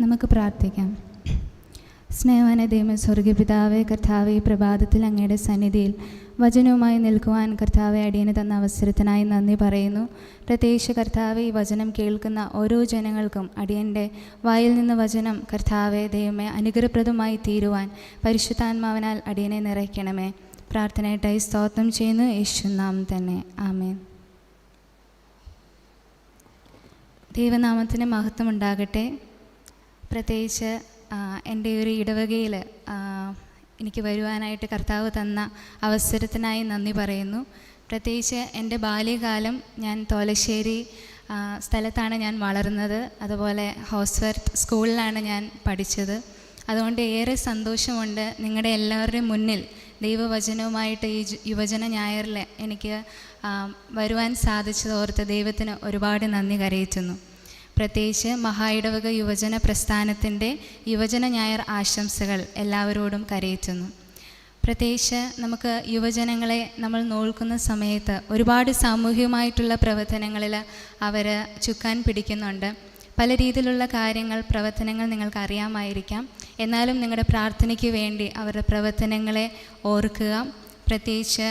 നമുക്ക് പ്രാർത്ഥിക്കാം. സ്നേഹവാന ദൈവം സ്വർഗപിതാവെ കർത്താവെ ഈ പ്രഭാതത്തിൽ അങ്ങയുടെ സന്നിധിയിൽ വചനവുമായി നിൽക്കുവാൻ കർത്താവെ അടിയന് തന്ന അവസരത്തിനായി നന്ദി പറയുന്നു. പ്രത്യേകിച്ച് കർത്താവെ ഈ വചനം കേൾക്കുന്ന ഓരോ ജനങ്ങൾക്കും അടിയന്റെ വായിൽ നിന്ന് വചനം കർത്താവെ ദൈവമേ അനുഗ്രഹപ്രദമായി തീരുവാൻ പരിശുദ്ധാത്മാവിനാൽ അടിയനെ നിറയ്ക്കണമേ. പ്രാർത്ഥനയായിട്ടായി സ്തോത്രം ചെയ്യുന്നു. യേശുനാം തന്നെ. ആമേൻ. ദൈവനാമത്തിന് മഹത്വം ഉണ്ടാകട്ടെ പ്രത്യേകിച്ച് എന്റെ ഒരു ഇടവകയിൽ എനിക്ക് വരുവാനായിട്ട് കർത്താവ് തന്ന അവസരത്തിനായി നന്ദി പറയുന്നു. പ്രത്യേകിച്ച് എന്റെ ബാല്യകാലം ഞാൻ തോലശ്ശേരി സ്ഥലത്താണ് ഞാൻ വളർന്നത്. അതുപോലെ ഹോസ്വർത്ത് സ്കൂളിലാണ് ഞാൻ പഠിച്ചത്. അതുകൊണ്ട് ഏറെ സന്തോഷമുണ്ട് നിങ്ങളുടെ എല്ലാവരുടെയും മുന്നിൽ ദൈവവചനവുമായിട്ട് ഈ യുവജന ഞായറിൽ എനിക്ക് വരുവാൻ സാധിച്ചത് ഓർത്ത് ദൈവത്തിന് ഒരുപാട് നന്ദി കരയറ്റുന്നു. പ്രത്യേകിച്ച് മഹായിടവക യുവജന പ്രസ്ഥാനത്തിന്റെ യുവജന ഞായർ ആശംസകൾ എല്ലാവരോടും കരയറ്റുന്നു. പ്രത്യേകിച്ച് നമുക്ക് യുവജനങ്ങളെ നമ്മൾ നോൽക്കുന്ന സമയത്ത് ഒരുപാട് സാമൂഹികമായിട്ടുള്ള പ്രവർത്തനങ്ങളിൽ അവർ ചുക്കാൻ പിടിക്കുന്നുണ്ട്. പല രീതിയിലുള്ള കാര്യങ്ങൾ പ്രവർത്തനങ്ങൾ നിങ്ങൾക്ക് അറിയാമായിരിക്കാം. എന്നാലും നിങ്ങളുടെ പ്രാർത്ഥനയ്ക്ക് വേണ്ടി അവരുടെ പ്രവർത്തനങ്ങളെ ഓർക്കുക. പ്രത്യേകിച്ച്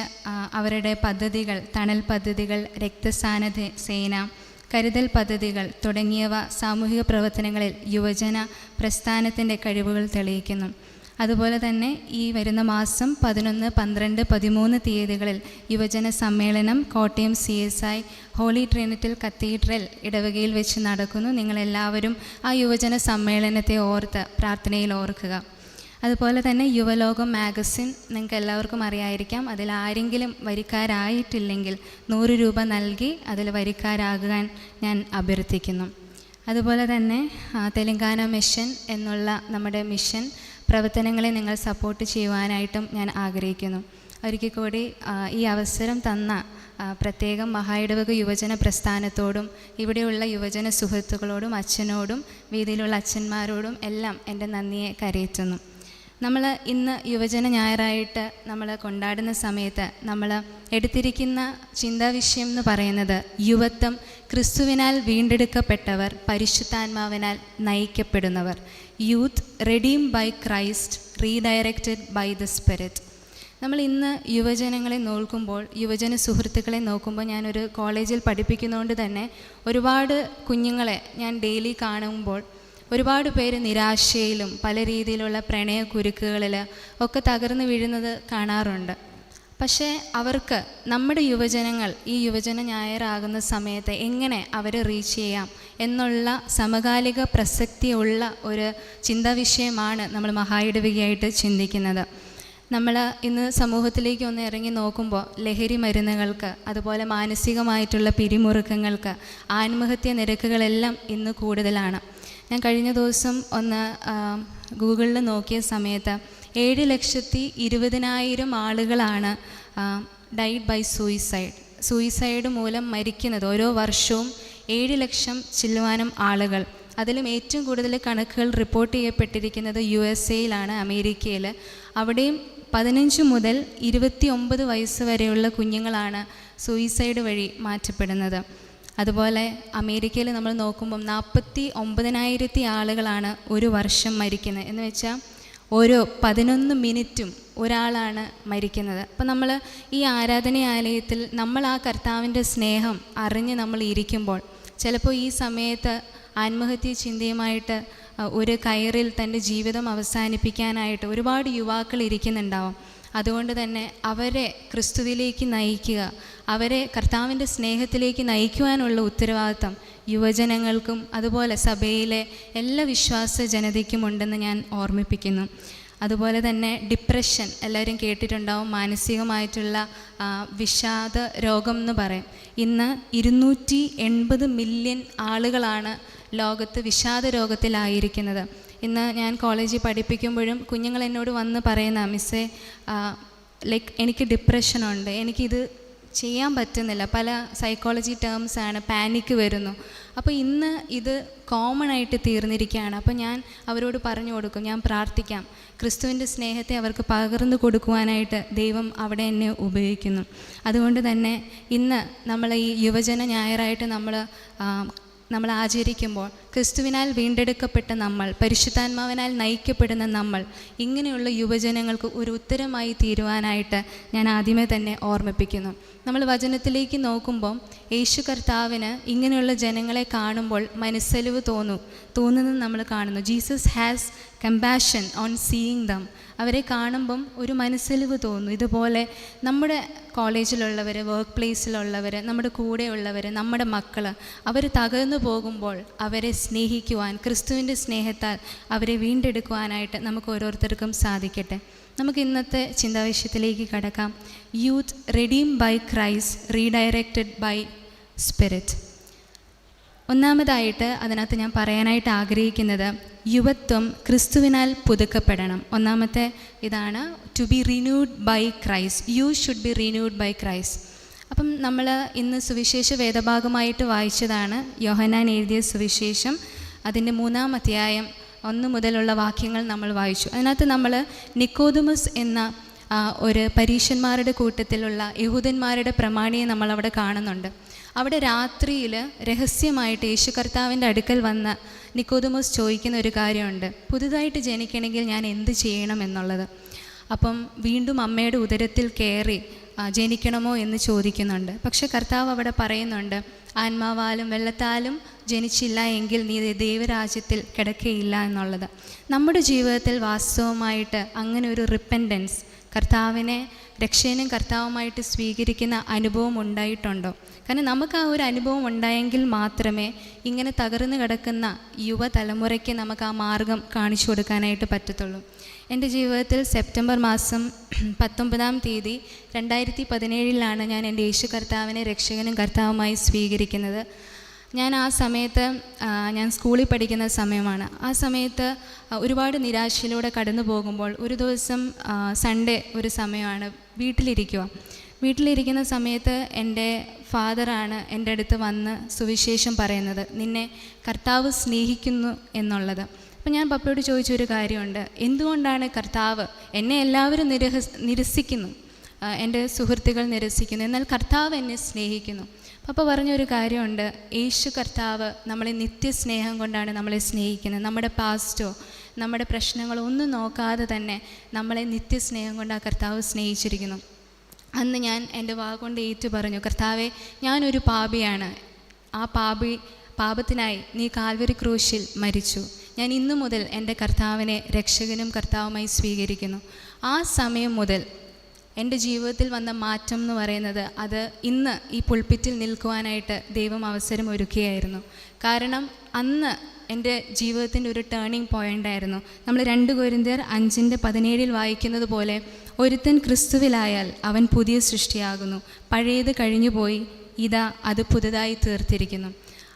അവരുടെ പദ്ധതികൾ തണൽ പദ്ധതികൾ രക്തസാന സേന കരുതൽ പദ്ധതികൾ തുടങ്ങിയവ സാമൂഹിക പ്രവർത്തനങ്ങളിൽ യുവജന പ്രസ്ഥാനത്തിന്റെ കഴിവുകൾ തെളിയിക്കുന്നു. അതുപോലെ തന്നെ ഈ വരുന്ന മാസം പതിനൊന്ന് പന്ത്രണ്ട് പതിമൂന്ന് തീയതികളിൽ യുവജന സമ്മേളനം Kottayam C S I holy trinity cathedral ഇടവകയിൽ വെച്ച് നടക്കുന്നു. നിങ്ങളെല്ലാവരും ആ യുവജന സമ്മേളനത്തെ ഓർത്ത് പ്രാർത്ഥനയിൽ ഓർക്കുക. അതുപോലെ തന്നെ യുവലോകം മാഗസിൻ നിങ്ങൾക്ക് എല്ലാവർക്കും അറിയായിരിക്കാം. അതിൽ ആരെങ്കിലും വരിക്കാരായിട്ടില്ലെങ്കിൽ നൂറ് രൂപ നൽകി അതിൽ വരിക്കാരാകാൻ ഞാൻ അഭ്യർത്ഥിക്കുന്നു. അതുപോലെ തന്നെ തെലങ്കാന മിഷൻ എന്നുള്ള നമ്മുടെ മിഷൻ പ്രവർത്തനങ്ങളെ നിങ്ങൾ സപ്പോർട്ട് ചെയ്യുവാനായിട്ടും ഞാൻ ആഗ്രഹിക്കുന്നു. ഒരിക്കൽ കൂടി ഈ അവസരം തന്ന പ്രത്യേകം മഹായിടവക യുവജന പ്രസ്ഥാനത്തോടും ഇവിടെയുള്ള യുവജന സുഹൃത്തുക്കളോടും അച്ഛനോടും വീതിയിലുള്ള അച്ഛന്മാരോടും എല്ലാം എന്റെ നന്ദിയെ കരയറ്റുന്നു. നമ്മൾ ഇന്ന് യുവജന ഞായറായിട്ട് നമ്മൾ കൊണ്ടാടുന്ന സമയത്ത് നമ്മൾ എടുത്തിരിക്കുന്ന ചിന്താവിഷയം എന്ന് പറയുന്നത് യുവത്വം ക്രിസ്തുവിനാൽ വീണ്ടെടുക്കപ്പെട്ടവർ പരിശുദ്ധാത്മാവിനാൽ നയിക്കപ്പെടുന്നവർ. Youth redeem by Christ redirected by the spirit. നമ്മൾ ഇന്ന് യുവജനങ്ങളെ നോക്കുമ്പോൾ യുവജന സുഹൃത്തുക്കളെ നോക്കുമ്പോൾ ഞാനൊരു കോളേജിൽ പഠിപ്പിക്കുന്നതുകൊണ്ട് തന്നെ ഒരുപാട് കുഞ്ഞുങ്ങളെ ഞാൻ ഡെയിലി കാണുമ്പോൾ ഒരുപാട് പേര് നിരാശയിലും പല രീതിയിലുള്ള പ്രണയ കുരുക്കുകളിൽ ഒക്കെ തകർന്നു വീഴുന്നത് കാണാറുണ്ട്. പക്ഷേ അവർക്ക് നമ്മുടെ യുവജനങ്ങൾ ഈ യുവജന ഞായറാകുന്ന സമയത്ത് എങ്ങനെ അവരെ റീച്ച് ചെയ്യാം എന്നുള്ള സമകാലിക പ്രസക്തിയുള്ള ഒരു ചിന്താവിഷയമാണ് നമ്മൾ മഹായിടവികയായിട്ട് ചിന്തിക്കുന്നത്. നമ്മൾ ഇന്ന് സമൂഹത്തിലേക്ക് ഒന്ന് ഇറങ്ങി നോക്കുമ്പോൾ ലഹരി മരുന്നുകൾക്ക് അതുപോലെ മാനസികമായിട്ടുള്ള പിരിമുറുക്കങ്ങൾക്ക് ആത്മഹത്യ നിരക്കുകളെല്ലാം ഇന്ന് കൂടുതലാണ്. ഞാൻ കഴിഞ്ഞ ദിവസം ഒന്ന് ഗൂഗിളിൽ നോക്കിയ സമയത്ത് ഏഴ് ലക്ഷത്തി ഇരുപതിനായിരം ആളുകളാണ് ഡൈഡ് ബൈ സൂയിസൈഡ് സൂയിസൈഡ് മൂലം മരിക്കുന്നത്. ഓരോ വർഷവും ഏഴ് ലക്ഷം ചില്ലുവാനം ആളുകൾ. അതിലും ഏറ്റവും കൂടുതൽ കണക്കുകൾ റിപ്പോർട്ട് ചെയ്യപ്പെട്ടിരിക്കുന്നത് യു എസ് എയിലാണ് അമേരിക്കയിൽ അവിടെയും പതിനഞ്ച് മുതൽ ഇരുപത്തി ഒമ്പത് വയസ്സ് വരെയുള്ള കുഞ്ഞുങ്ങളാണ് സൂയിസൈഡ് വഴി മാറ്റപ്പെടുന്നത്. അതുപോലെ അമേരിക്കയിൽ നമ്മൾ നോക്കുമ്പം നാൽപ്പത്തി ഒമ്പതിനായിരത്തി ആളുകളാണ് ഒരു വർഷം മരിക്കുന്നത്. എന്ന് വെച്ചാൽ ഓരോ പതിനൊന്ന് മിനിറ്റും ഒരാളാണ് മരിക്കുന്നത്. അപ്പം നമ്മൾ ഈ ആരാധനാലയത്തിൽ നമ്മൾ ആ കർത്താവിന്റെ സ്നേഹം അറിഞ്ഞ് നമ്മൾ ഇരിക്കുമ്പോൾ ചിലപ്പോൾ ഈ സമയത്ത് ആത്മഹത്യ ചിന്തയുമായിട്ട് ഒരു കയറിൽ തന്റെ ജീവിതം അവസാനിപ്പിക്കാനായിട്ട് ഒരുപാട് യുവാക്കൾ ഇരിക്കുന്നുണ്ടാവും. അതുകൊണ്ട് തന്നെ അവരെ ക്രിസ്തുവിലേക്ക് നയിക്കുക അവരെ കർത്താവിന്റെ സ്നേഹത്തിലേക്ക് നയിക്കുവാനുള്ള ഉത്തരവാദിത്തം യുവജനങ്ങൾക്കും അതുപോലെ സഭയിലെ എല്ലാ വിശ്വാസ ജനതയ്ക്കും ഉണ്ടെന്ന് ഞാൻ ഓർമ്മിപ്പിക്കുന്നു. അതുപോലെ തന്നെ ഡിപ്രഷൻ എല്ലാവരും കേട്ടിട്ടുണ്ടാവും മാനസികമായിട്ടുള്ള വിഷാദ രോഗം എന്ന് പറയും. ഇന്ന് ഇരുന്നൂറ്റി എൺപത് മില്യൺ ആളുകളാണ് ലോകത്ത് വിഷാദ രോഗത്തിലായിരിക്കുന്നത്. ഇന്ന് ഞാൻ കോളേജിൽ പഠിപ്പിക്കുമ്പോഴും കുഞ്ഞുങ്ങൾ എന്നോട് വന്ന് പറയുന്ന മിസ്സേ ലൈക്ക് എനിക്ക് ഡിപ്രഷനുണ്ട് എനിക്കിത് ചെയ്യാൻ പറ്റുന്നില്ല. പല സൈക്കോളജി ടേംസ് ആണ് പാനിക്ക് വരുന്നു. അപ്പോൾ ഇന്ന് ഇത് കോമൺ ആയിട്ട് തീർന്നിരിക്കുകയാണ്. അപ്പോൾ ഞാൻ അവരോട് പറഞ്ഞു കൊടുക്കും ഞാൻ പ്രാർത്ഥിക്കാം. ക്രിസ്തുവിന്റെ സ്നേഹത്തെ അവർക്ക് പകർന്നു കൊടുക്കുവാനായിട്ട് ദൈവം അവിടെ എന്നെ ഉപയോഗിക്കുന്നു. അതുകൊണ്ട് തന്നെ ഇന്ന് നമ്മൾ ഈ യുവജന ഞായറായിട്ട് നമ്മൾ നമ്മൾ ആചരിക്കുമ്പോൾ ക്രിസ്തുവിനാൽ വീണ്ടെടുക്കപ്പെട്ട നമ്മൾ പരിശുദ്ധാത്മാവിനാൽ നയിക്കപ്പെടുന്ന നമ്മൾ ഇങ്ങനെയുള്ള യുവജനങ്ങൾക്ക് ഒരു ഉത്തരമായി തീരുവാനായിട്ട് ഞാൻ ആദ്യമേ തന്നെ ഓർമ്മിപ്പിക്കുന്നു. നമ്മൾ വചനത്തിലേക്ക് നോക്കുമ്പോൾ യേശു കർത്താവിന് ഇങ്ങനെയുള്ള ജനങ്ങളെ കാണുമ്പോൾ മനസ്സലിവ് തോന്നും. തോന്നുന്നത് നമ്മൾ കാണുന്നു. Jesus has compassion on seeing them അവരെ കാണുമ്പം ഒരു മനസ്സലിവ് തോന്നുന്നു. ഇതുപോലെ നമ്മുടെ കോളേജിലുള്ളവർ വർക്ക് പ്ലേസിലുള്ളവർ നമ്മുടെ കൂടെയുള്ളവർ നമ്മുടെ മക്കൾ അവർ തകർന്നു പോകുമ്പോൾ അവരെ സ്നേഹിക്കുവാൻ ക്രിസ്തുവിന്റെ സ്നേഹത്താൽ അവരെ വീണ്ടെടുക്കുവാനായിട്ട് നമുക്ക് ഓരോരുത്തർക്കും സാധിക്കട്ടെ. നമുക്ക് ഇന്നത്തെ ചിന്താവിഷയത്തിലേക്ക് കടക്കാം. Youth redeem by Christ redirected by spirit ഒന്നാമതായിട്ട് അതിനകത്ത് ഞാൻ പറയാനായിട്ട് ആഗ്രഹിക്കുന്നത് യുവത്വം ക്രിസ്തുവിനാൽ പുതുക്കപ്പെടണം. ഒന്നാമത്തെ ഇതാണ് to be renewed by Christ you should be renewed by Christ അപ്പം നമ്മൾ ഇന്ന് സുവിശേഷ വേദഭാഗമായിട്ട് വായിച്ചതാണ് യോഹനാൻ എഴുതിയ സുവിശേഷം. അതിന്റെ മൂന്നാം അധ്യായം ഒന്ന് മുതലുള്ള വാക്യങ്ങൾ നമ്മൾ വായിച്ചു. അതിനകത്ത് നമ്മൾ നിക്കോദുമസ് എന്ന ഒരു പരീശന്മാരുടെ കൂട്ടത്തിലുള്ള യഹൂദന്മാരുടെ പ്രമാണിയെ നമ്മൾ അവിടെ കാണുന്നുണ്ട്. അവിടെ രാത്രിയിൽ രഹസ്യമായിട്ട് യേശു കർത്താവിന്റെ അടുക്കൽ വന്ന നിക്കോദമോസ് ചോദിക്കുന്ന ഒരു കാര്യമുണ്ട്. പുതുതായിട്ട് ജനിക്കണമെങ്കിൽ ഞാൻ എന്ത് ചെയ്യണം എന്നുള്ളത്? അപ്പം വീണ്ടും അമ്മയുടെ ഉദരത്തിൽ കയറി ജനിക്കണമോ? എന്ന് ചോദിക്കുന്നുണ്ട്. പക്ഷെ കർത്താവ് അവിടെ പറയുന്നുണ്ട് ആത്മാവാലും വെള്ളത്താലും ജനിച്ചില്ല എങ്കിൽ നീ ദൈവരാജ്യത്തിൽ കിടക്കയില്ല എന്നുള്ളത്. നമ്മുടെ ജീവിതത്തിൽ വാസ്തവമായിട്ട് അങ്ങനെ ഒരു റിപ്പൻഡൻസ് കർത്താവിനെ രക്ഷേനും കർത്താവുമായിട്ട് സ്വീകരിക്കുന്ന അനുഭവം ഉണ്ടായിട്ടുണ്ടോ? കാരണം നമുക്ക് ആ ഒരു അനുഭവം ഉണ്ടായെങ്കിൽ മാത്രമേ ഇങ്ങനെ തകർന്നു കിടക്കുന്ന യുവതലമുറയ്ക്ക് നമുക്ക് ആ മാർഗം കാണിച്ചു കൊടുക്കാനായിട്ട് പറ്റത്തുള്ളൂ. എന്റെ ജീവിതത്തിൽ സെപ്റ്റംബർ മാസം പത്തൊമ്പതാം തീയതി രണ്ടായിരത്തി പതിനേഴിലാണ് ഞാൻ എന്റെ യേശു കർത്താവിനെ രക്ഷകനും കർത്താവുമായി സ്വീകരിക്കുന്നത്. ഞാൻ ആ സമയത്ത് ഞാൻ സ്കൂളിൽ പഠിക്കുന്ന സമയമാണ്. ആ സമയത്ത് ഒരുപാട് നിരാശയിലൂടെ കടന്നു പോകുമ്പോൾ ഒരു ദിവസം സൺഡേ ഒരു സമയമാണ് വീട്ടിലിരിക്കുക. വീട്ടിലിരിക്കുന്ന സമയത്ത് എന്റെ ഫാദറാണ് എന്റെ അടുത്ത് വന്ന് സുവിശേഷം പറയുന്നത്. നിന്നെ കർത്താവ് സ്നേഹിക്കുന്നു എന്നുള്ളത്. അപ്പം ഞാൻ പപ്പയോട് ചോദിച്ചൊരു കാര്യമുണ്ട്. എന്തുകൊണ്ടാണ് കർത്താവ് എന്നെ എല്ലാവരും നിരഹ നിരസിക്കുന്നു? എന്റെ സുഹൃത്തുക്കൾ നിരസിക്കുന്നു. എന്നാൽ കർത്താവ് എന്നെ സ്നേഹിക്കുന്നു. പപ്പ പറഞ്ഞൊരു കാര്യമുണ്ട്. യേശു കർത്താവ് നമ്മളെ നിത്യസ്നേഹം കൊണ്ടാണ് നമ്മളെ സ്നേഹിക്കുന്നത്. നമ്മുടെ പാസ്റ്റോ നമ്മുടെ പ്രശ്നങ്ങളോ ഒന്നും നോക്കാതെ തന്നെ നമ്മളെ നിത്യസ്നേഹം കൊണ്ട് ആ കർത്താവ് സ്നേഹിച്ചിരിക്കുന്നു. അന്ന് ഞാൻ എന്റെ വാ കൊണ്ട് ഏറ്റു പറഞ്ഞു കർത്താവെ ഞാനൊരു പാപിയാണ്. ആ പാപി പാപത്തിനായി നീ കാൽവരി ക്രൂശിൽ മരിച്ചു. ഞാൻ ഇന്നു മുതൽ എന്റെ കർത്താവിനെ രക്ഷകനും കർത്താവുമായി സ്വീകരിക്കുന്നു. ആ സമയം മുതൽ എന്റെ ജീവിതത്തിൽ വന്ന മാറ്റം എന്ന് പറയുന്നത് അത് ഇന്ന് ഈ പുൾപ്പിറ്റിൽ നിൽക്കുവാനായിട്ട് ദൈവം അവസരം ഒരുക്കുകയായിരുന്നു. കാരണം അന്ന് എന്റെ ജീവിതത്തിന്റെ ഒരു ടേണിംഗ് പോയിന്റ് ആയിരുന്നു. നമ്മൾ രണ്ട് കോരിന്ത്യർ അഞ്ചിന്റെ പതിനേഴിൽ വായിക്കുന്നത് പോലെ ഒരുത്തൻ ക്രിസ്തുവിലായാൽ അവൻ പുതിയ സൃഷ്ടിയാകുന്നു. പഴയത് കഴിഞ്ഞുപോയി ഇതാ അത് പുതുതായി തീർത്തിരിക്കുന്നു.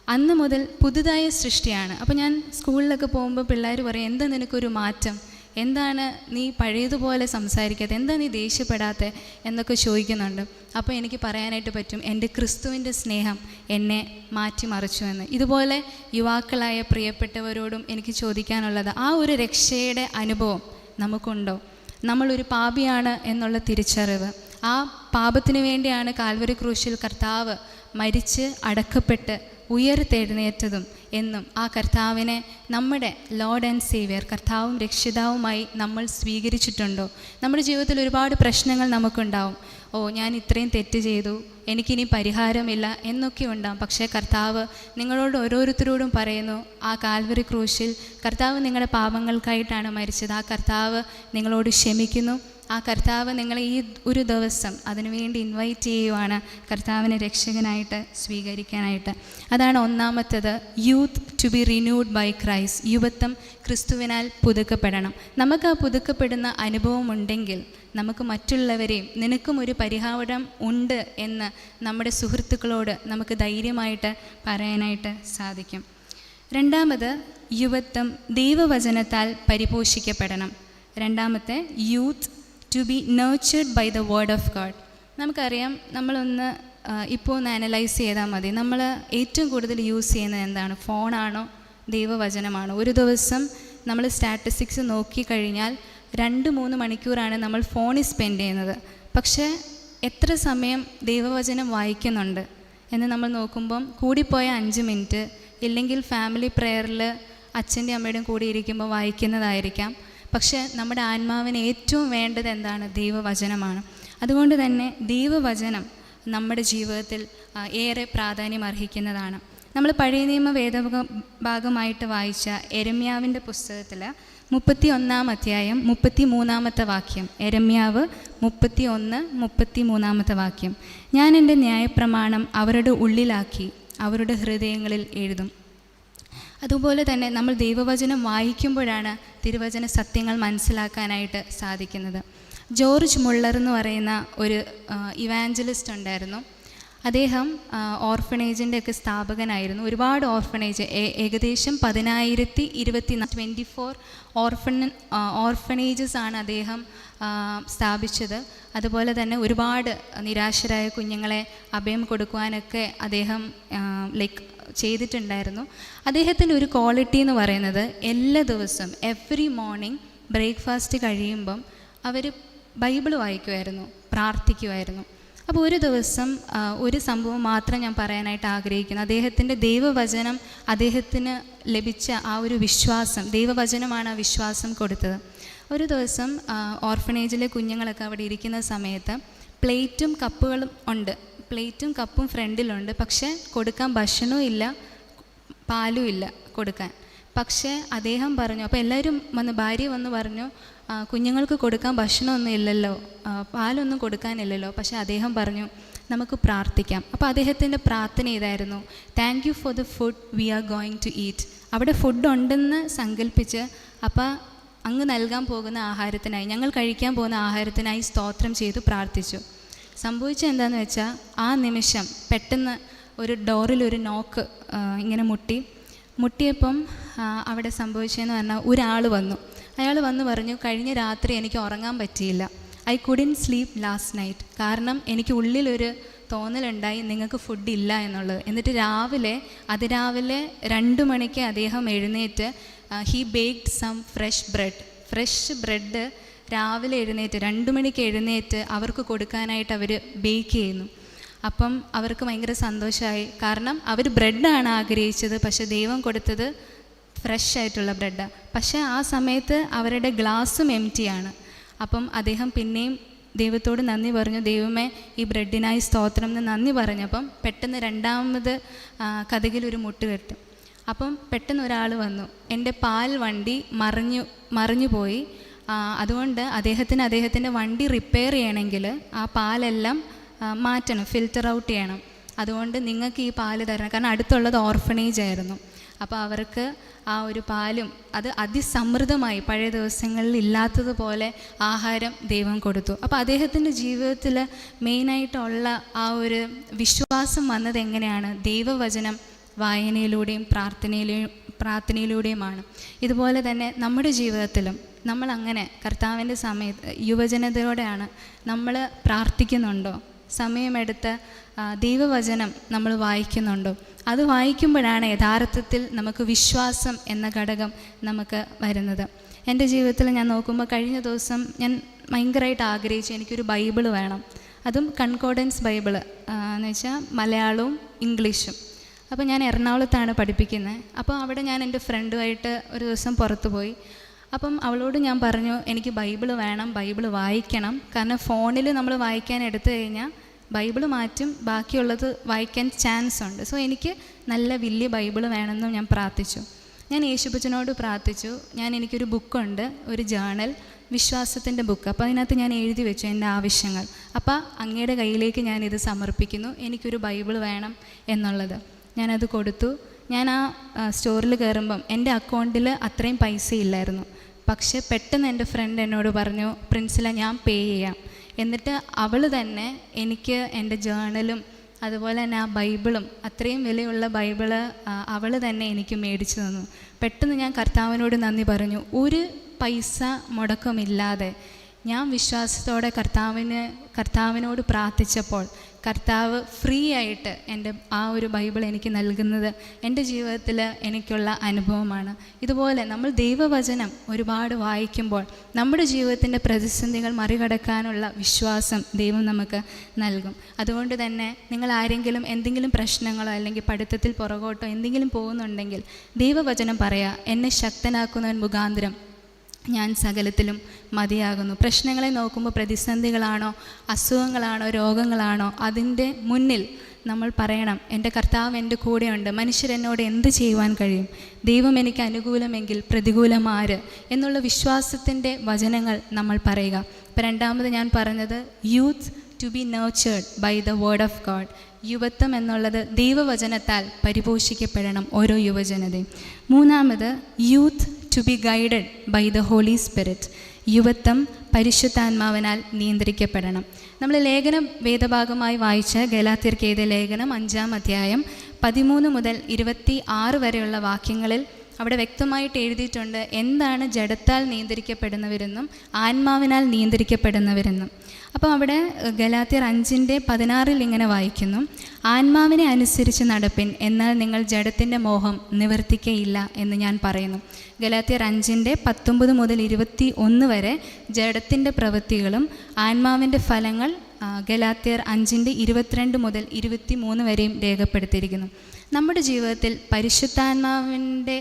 അന്ന് മുതൽ പുതുതായ സൃഷ്ടിയാണ്. അപ്പോൾ ഞാൻ സ്കൂളിലൊക്കെ പോകുമ്പോൾ പിള്ളേർ പറയും എന്താ നിനക്കൊരു മാറ്റം? എന്താണ് നീ പഴയതുപോലെ സംസാരിക്കാത്ത എന്താ നീ ദേഷ്യപ്പെടാത്ത എന്നൊക്കെ ചോദിക്കുന്നുണ്ട്. അപ്പോൾ എനിക്ക് പറയാനായിട്ട് പറ്റും എന്റെ ക്രിസ്തുവിന്റെ സ്നേഹം എന്നെ മാറ്റിമറിച്ചു എന്ന് ഇതുപോലെ യുവാക്കളായ പ്രിയപ്പെട്ടവരോടും എനിക്ക് ചോദിക്കാനുള്ളത് ആ ഒരു രക്ഷയുടെ അനുഭവം നമുക്കുണ്ടോ? നമ്മളൊരു പാപിയാണ് എന്നുള്ള തിരിച്ചറിവ്. ആ പാപത്തിനു വേണ്ടിയാണ് കാൽവരി ക്രൂശിൽ കർത്താവ് മരിച്ച് അടക്കപ്പെട്ട് ഉയർത്തെഴുന്നേറ്റതും എന്നും ആ കർത്താവിനെ നമ്മുടെ ലോഡ് ആൻഡ് സേവിയർ കർത്താവും രക്ഷിതാവുമായി നമ്മൾ സ്വീകരിച്ചിട്ടുണ്ടോ? നമ്മുടെ ജീവിതത്തിൽ ഒരുപാട് പ്രശ്നങ്ങൾ നമുക്കുണ്ടാവും. ഓ ഞാൻ ഇത്രയും തെറ്റ് ചെയ്തു എനിക്കിനി പരിഹാരമില്ല എന്നൊക്കെ ഉണ്ടാവും. പക്ഷേ കർത്താവ് നിങ്ങളോട് ഓരോരുത്തരോടും പറയുന്നു ആ കാൽവറി ക്രൂശിൽ കർത്താവ് നിങ്ങളുടെ പാപങ്ങൾക്കായിട്ടാണ് മരിച്ചത്. ആ കർത്താവ് നിങ്ങളോട് ക്ഷമിക്കുന്നു ആ കർത്താവ് നിങ്ങളെ ഈ ഒരു ദിവസം അതിനുവേണ്ടി ഇൻവൈറ്റ് ചെയ്യുവാണ്. കർത്താവിനെ രക്ഷകനായിട്ട് സ്വീകരിക്കാനായിട്ട്. അതാണ് ഒന്നാമത്തത് youth to be renewed by Christ യുവത്വം ക്രിസ്തുവിനാൽ പുതുക്കപ്പെടണം. നമുക്ക് ആ പുതുക്കപ്പെടുന്ന അനുഭവം ഉണ്ടെങ്കിൽ നമുക്ക് മറ്റുള്ളവരെയും നിനക്കും ഒരു പരിഹാരം ഉണ്ട് എന്ന് നമ്മുടെ സുഹൃത്തുക്കളോട് നമുക്ക് ധൈര്യമായിട്ട് പറയാനായിട്ട് സാധിക്കും. രണ്ടാമത് യുവത്വം ദൈവവചനത്താൽ പരിപോഷിക്കപ്പെടണം. രണ്ടാമത്തെ youth to be nurtured by the word of God നമുക്കറിയാം നമ്മളൊന്ന് ഇപ്പോൾ ഒന്ന് അനലൈസ് ചെയ്താൽ മതി. നമ്മൾ ഏറ്റവും കൂടുതൽ യൂസ് ചെയ്യുന്നത് എന്താണ്? ഫോണാണോ? ദൈവവചനമാണോ? ഒരു ദിവസം നമ്മൾ സ്റ്റാറ്റിസ്റ്റിക്സ് നോക്കിക്കഴിഞ്ഞാൽ രണ്ട് മൂന്ന് മണിക്കൂറാണ് നമ്മൾ ഫോണിൽ സ്പെൻഡ് ചെയ്യുന്നത്. പക്ഷേ എത്ര സമയം ദൈവവചനം വായിക്കുന്നുണ്ട് എന്ന് നമ്മൾ നോക്കുമ്പം കൂടിപ്പോയ അഞ്ച് മിനിറ്റ് ഇല്ലെങ്കിൽ ഫാമിലി പ്രെയറിൽ അച്ഛന്റെ അമ്മയുടെയും കൂടി ഇരിക്കുമ്പോൾ വായിക്കുന്നതായിരിക്കാം. പക്ഷേ നമ്മുടെ ആത്മാവിന് ഏറ്റവും വേണ്ടത് എന്താണ്? ദൈവവചനമാണ്. അതുകൊണ്ട് തന്നെ ദൈവവചനം നമ്മുടെ ജീവിതത്തിൽ ഏറെ പ്രാധാന്യം അർഹിക്കുന്നതാണ്. നമ്മൾ പഴയ നിയമ വേദ ഭാഗമായിട്ട് വായിച്ച എരമ്യാവിന്റെ പുസ്തകത്തിൽ മുപ്പത്തി ഒന്നാം അധ്യായം മുപ്പത്തി മൂന്നാമത്തെ വാക്യം. എരമ്യാവ് മുപ്പത്തി ഒന്ന് മുപ്പത്തി മൂന്നാമത്തെ വാക്യം. ഞാൻ എന്റെ ന്യായപ്രമാണം അവരുടെ ഉള്ളിലാക്കി അവരുടെ ഹൃദയങ്ങളിൽ എഴുതും. അതുപോലെ തന്നെ നമ്മൾ ദൈവവചനം വായിക്കുമ്പോഴാണ് തിരുവചന സത്യങ്ങൾ മനസ്സിലാക്കാനായിട്ട് സാധിക്കുന്നത്. ജോർജ് മുള്ളർ എന്ന് പറയുന്ന ഒരു ഇവാഞ്ചലിസ്റ്റ് ഉണ്ടായിരുന്നു. അദ്ദേഹം ഓർഫണേജിന്റെ ഒക്കെ സ്ഥാപകനായിരുന്നു. ഒരുപാട് ഓർഫണേജ് ഏകദേശം പതിനായിരത്തി ഇരുപത്തി ട്വന്റി ഫോർ ഓർഫൺ ഓർഫണേജസ് ആണ് അദ്ദേഹം സ്ഥാപിച്ചത്. അതുപോലെ തന്നെ ഒരുപാട് നിരാശരായ കുഞ്ഞുങ്ങളെ അഭയം കൊടുക്കുവാനൊക്കെ അദ്ദേഹം ലൈക്ക് ചെയ്തിട്ടുണ്ടായിരുന്നു. അദ്ദേഹത്തിന്റെ ഒരു ക്വാളിറ്റി എന്ന് പറയുന്നത് എല്ലാ ദിവസവും എവറി മോർണിംഗ് ബ്രേക്ക്ഫാസ്റ്റ് കഴിയുമ്പം അവർ ബൈബിൾ വായിക്കുമായിരുന്നു പ്രാർത്ഥിക്കുമായിരുന്നു അപ്പോൾ ഒരു ദിവസം ഒരു സംഭവം മാത്രം ഞാൻ പറയാനായിട്ട് ആഗ്രഹിക്കുന്നു. അദ്ദേഹത്തിന്റെ ദൈവവചനം അദ്ദേഹത്തിന് ലഭിച്ച ആ ഒരു വിശ്വാസം ദൈവവചനമാണ് ആ വിശ്വാസം കൊടുത്തത്. ഒരു ദിവസം ഓർഫനേജിലെ കുഞ്ഞുങ്ങളൊക്കെ അവിടെ ഇരിക്കുന്ന സമയത്ത് പ്ലേറ്റും കപ്പുകളും ഉണ്ട്. പ്ലേറ്റും കപ്പും ഫ്രണ്ടിലുണ്ട്. പക്ഷേ കൊടുക്കാൻ ഭക്ഷണവും ഇല്ല പാലും ഇല്ല കൊടുക്കാൻ. പക്ഷേ അദ്ദേഹം പറഞ്ഞു അപ്പോൾ എല്ലാവരും വന്ന് ഭാര്യ വന്ന് പറഞ്ഞു കുഞ്ഞുങ്ങൾക്ക് കൊടുക്കാൻ ഭക്ഷണമൊന്നും ഇല്ലല്ലോ പാലൊന്നും കൊടുക്കാനില്ലല്ലോ. പക്ഷേ അദ്ദേഹം പറഞ്ഞു നമുക്ക് പ്രാർത്ഥിക്കാം. അപ്പോൾ അദ്ദേഹത്തിന്റെ പ്രാർത്ഥന ഇതായിരുന്നു thank you for the food we are going to eat അവിടെ ഫുഡ് ഉണ്ടെന്ന് സങ്കല്പിച്ച് അപ്പോൾ അങ്ങ് നൽകാൻ പോകുന്ന ആഹാരത്തിനായി ഞങ്ങൾ കഴിക്കാൻ പോകുന്ന ആഹാരത്തിനായി സ്തോത്രം ചെയ്തു പ്രാർത്ഥിച്ചു. സംഭവിച്ചത് എന്താണെന്ന് വെച്ചാൽ ആ നിമിഷം പെട്ടെന്ന് ഒരു ഡോറിൽ ഒരു നോക്ക് ഇങ്ങനെ മുട്ടി. മുട്ടിയപ്പം അവിടെ സംഭവിച്ചതെന്ന് പറഞ്ഞാൽ ഒരാൾ വന്നു. അയാൾ വന്ന് പറഞ്ഞു കഴിഞ്ഞ രാത്രി എനിക്ക് ഉറങ്ങാൻ പറ്റിയില്ല. I couldn't sleep last night കാരണം എനിക്ക് ഉള്ളിലൊരു തോന്നലുണ്ടായി നിങ്ങൾക്ക് ഫുഡ് ഇല്ല എന്നുള്ളത്. എന്നിട്ട് രാവിലെ അതിരാവിലെ രണ്ട് മണിക്ക് അദ്ദേഹം എഴുന്നേറ്റ് he baked some fresh bread fresh bread രാവിലെ എഴുന്നേറ്റ് രണ്ട് മണിക്ക് എഴുന്നേറ്റ് അവർക്ക് കൊടുക്കാനായിട്ട് അവർ ബേക്ക് ചെയ്യുന്നു. അപ്പം അവർക്ക് ഭയങ്കര സന്തോഷമായി കാരണം അവർ ബ്രെഡാണ് ആഗ്രഹിച്ചത് പക്ഷേ ദൈവം കൊടുത്തത് ഫ്രഷ് ആയിട്ടുള്ള ബ്രെഡാണ് പക്ഷേ ആ സമയത്ത് അവരുടെ ഗ്ലാസ്സും എം ആണ്. അപ്പം അദ്ദേഹം പിന്നെയും ദൈവത്തോട് നന്ദി പറഞ്ഞു ദൈവമേ ഈ ബ്രെഡിനായി സ്തോത്രം എന്ന് നന്ദി പറഞ്ഞപ്പം പെട്ടെന്ന് രണ്ടാമത് കഥകിലൊരു മുട്ട് കെട്ടും. അപ്പം പെട്ടെന്ന് ഒരാൾ വന്നു. എന്റെ പാൽ വണ്ടി മറിഞ്ഞു മറിഞ്ഞു പോയി. അതുകൊണ്ട് അദ്ദേഹത്തിന് അദ്ദേഹത്തിന്റെ വണ്ടി റിപ്പയർ ചെയ്യണമെങ്കിൽ ആ പാലെല്ലാം മാറ്റണം ഫിൽറ്റർ ഔട്ട് ചെയ്യണം. അതുകൊണ്ട് നിങ്ങൾക്ക് ഈ പാൽ തരണം. കാരണം അടുത്തുള്ളത് ഓർഫണേജ് ആയിരുന്നു. അപ്പോൾ അവർക്ക് ആ ഒരു പാലും അത് അതിസമൃദ്ധമായി പഴയ ദിവസങ്ങളിൽ ഇല്ലാത്തതുപോലെ ആഹാരം ദൈവം കൊടുത്തു. അപ്പോൾ അദ്ദേഹത്തിന്റെ ജീവിതത്തിൽ മെയിനായിട്ടുള്ള ആ ഒരു വിശ്വാസം വന്നത് എങ്ങനെയാണ്? ദൈവവചനം വായനയിലൂടെയും പ്രാർത്ഥനയിലൂടെയും പ്രാർത്ഥനയിലൂടെയുമാണ്. ഇതുപോലെ തന്നെ നമ്മുടെ ജീവിതത്തിലും നമ്മൾ അങ്ങനെ കർത്താവിന്റെ സമയത്ത് യുവജനതയോടെയാണ് നമ്മൾ പ്രാർത്ഥിക്കുന്നുണ്ടോ? സമയമെടുത്ത് ദൈവവചനം നമ്മൾ വായിക്കുന്നുണ്ടോ? അത് വായിക്കുമ്പോഴാണ് യഥാർത്ഥത്തിൽ നമുക്ക് വിശ്വാസം എന്ന ഘടകം നമുക്ക് വരുന്നത്. എന്റെ ജീവിതത്തിൽ ഞാൻ നോക്കുമ്പോൾ കഴിഞ്ഞ ദിവസം ഞാൻ ഭയങ്കരമായിട്ട് ആഗ്രഹിച്ചു എനിക്കൊരു ബൈബിൾ വേണം. അതും കൺകോഡൻസ് ബൈബിൾ എന്ന് വെച്ചാൽ മലയാളവും ഇംഗ്ലീഷും. അപ്പോൾ ഞാൻ എറണാകുളത്താണ് പഠിപ്പിക്കുന്നത്. അപ്പോൾ അവിടെ ഞാൻ എന്റെ ഫ്രണ്ടുമായിട്ട് ഒരു ദിവസം പുറത്തു പോയി അപ്പം അവളോട് ഞാൻ പറഞ്ഞു എനിക്ക് ബൈബിൾ വേണം ബൈബിൾ വായിക്കണം. കാരണം ഫോണിൽ നമ്മൾ വായിക്കാൻ എടുത്തു കഴിഞ്ഞാൽ ബൈബിൾ മാറ്റും ബാക്കിയുള്ളത് വായിക്കാൻ ചാൻസ് ഉണ്ട്. സോ എനിക്ക് നല്ല വലിയ ബൈബിൾ വേണമെന്നും ഞാൻ പ്രാർത്ഥിച്ചു. ഞാൻ യേശുപ്പച്ചനോട് പ്രാർത്ഥിച്ചു. ഞാൻ എനിക്കൊരു ബുക്കുണ്ട് ഒരു ജേണൽ വിശ്വാസത്തിന്റെ ബുക്ക്. അപ്പോൾ അതിനകത്ത് ഞാൻ എഴുതി വെച്ചു എന്റെ ആവശ്യങ്ങൾ. അപ്പോൾ അങ്ങയുടെ കയ്യിലേക്ക് ഞാൻ ഇത് സമർപ്പിക്കുന്നു. എനിക്കൊരു ബൈബിൾ വേണം എന്നുള്ളത്. ഞാനത് കൊടുത്തു. ഞാൻ ആ സ്റ്റോറിൽ കയറുമ്പം എന്റെ അക്കൗണ്ടിൽ അത്രയും പൈസ ഇല്ലായിരുന്നു. പക്ഷേ പെട്ടെന്ന് എന്റെ ഫ്രണ്ട് എന്നോട് പറഞ്ഞു പ്രിൻസില ഞാൻ പേ ചെയ്യാം. എന്നിട്ട് അവൾ തന്നെ എനിക്ക് എന്റെ ജേണലും അതുപോലെ തന്നെ ആ ബൈബിളും അത്രയും വിലയുള്ള ബൈബിൾ അവൾ തന്നെ എനിക്ക് മേടിച്ചു തന്നു. പെട്ടെന്ന് ഞാൻ കർത്താവിനോട് നന്ദി പറഞ്ഞു. ഒരു പൈസ മുടക്കമില്ലാതെ ഞാൻ വിശ്വാസത്തോടെ കർത്താവിന് കർത്താവിനോട് പ്രാർത്ഥിച്ചപ്പോൾ കർത്താവ് ഫ്രീ ആയിട്ട് എന്റെ ആ ഒരു ബൈബിൾ എനിക്ക് നൽകുന്നത് എന്റെ ജീവിതത്തിൽ എനിക്കുള്ള അനുഭവമാണ്. ഇതുപോലെ നമ്മൾ ദൈവവചനം ഒരുപാട് വായിക്കുമ്പോൾ നമ്മുടെ ജീവിതത്തിന്റെ പ്രതിസന്ധികൾ മറികടക്കാനുള്ള വിശ്വാസം ദൈവം നമുക്ക് നൽകും. അതുകൊണ്ട് തന്നെ നിങ്ങൾ ആരെങ്കിലും എന്തെങ്കിലും പ്രശ്നങ്ങളോ അല്ലെങ്കിൽ പഠിത്തത്തിൽ പുറകോട്ടോ എന്തെങ്കിലും പോകുന്നുണ്ടെങ്കിൽ ദൈവവചനം പറയാ എന്നെ ശക്തനാക്കുന്നവൻ മുഖാന്തരം ഞാൻ സകലത്തിലും മതിയാകുന്നു. പ്രശ്നങ്ങളെ നോക്കുമ്പോൾ പ്രതിസന്ധികളാണോ അസുഖങ്ങളാണോ രോഗങ്ങളാണോ അതിന്റെ മുന്നിൽ നമ്മൾ പറയണം എന്റെ കർത്താവ് എന്റെ കൂടെയുണ്ട് മനുഷ്യരെന്നോട് എന്ത് ചെയ്യുവാൻ കഴിയും? ദൈവം എനിക്ക് അനുകൂലമെങ്കിൽ പ്രതികൂലമാര് എന്നുള്ള വിശ്വാസത്തിന്റെ വചനങ്ങൾ നമ്മൾ പറയുക. ഇപ്പം രണ്ടാമത് ഞാൻ പറഞ്ഞത് youth to be nurtured by the word of God യുവത്വം എന്നുള്ളത് ദൈവവചനത്താൽ പരിപോഷിക്കപ്പെടണം ഓരോ യുവജനതയും. മൂന്നാമത് youth to be guided by the holy spirit യുവത്വം പരിശുദ്ധാത്മാവിനാൽ നിയന്ത്രിക്കപ്പെടണം. നമ്മൾ ലേഖനം വേദഭാഗമായി വായിച്ച ഗലാത്തിർക്കെയ്ത ലേഖനം അഞ്ചാം അധ്യായം പതിമൂന്ന് മുതൽ ഇരുപത്തി ആറ് വരെയുള്ള വാക്യങ്ങളിൽ അവിടെ വ്യക്തമായിട്ട് എഴുതിയിട്ടുണ്ട് എന്താണ് ജഡത്താൽ നിയന്ത്രിക്കപ്പെടുന്നവരെന്നും ആത്മാവിനാൽ നിയന്ത്രിക്കപ്പെടുന്നവരെന്നും. അപ്പോൾ അവിടെ ഗലാത്തിയർ അഞ്ചിന്റെ പതിനാറിൽ ഇങ്ങനെ വായിക്കുന്നു ആത്മാവിനെ അനുസരിച്ച് നടപ്പിൻ എന്നാൽ നിങ്ങൾ ജഡത്തിന്റെ മോഹം നിവർത്തിക്കയില്ല എന്ന് ഞാൻ പറയുന്നു. ഗലാത്തിയർ അഞ്ചിന്റെ പത്തൊമ്പത് മുതൽ ഇരുപത്തി ഒന്ന് വരെ ജഡത്തിന്റെ പ്രവൃത്തികളും ആത്മാവിന്റെ ഫലങ്ങൾ ഗലാത്തിയർ അഞ്ചിന്റെ ഇരുപത്തിരണ്ട് മുതൽ ഇരുപത്തി മൂന്ന് വരെയും രേഖപ്പെടുത്തിയിരിക്കുന്നു. നമ്മുടെ ജീവിതത്തിൽ പരിശുദ്ധാത്മാവിന്റെ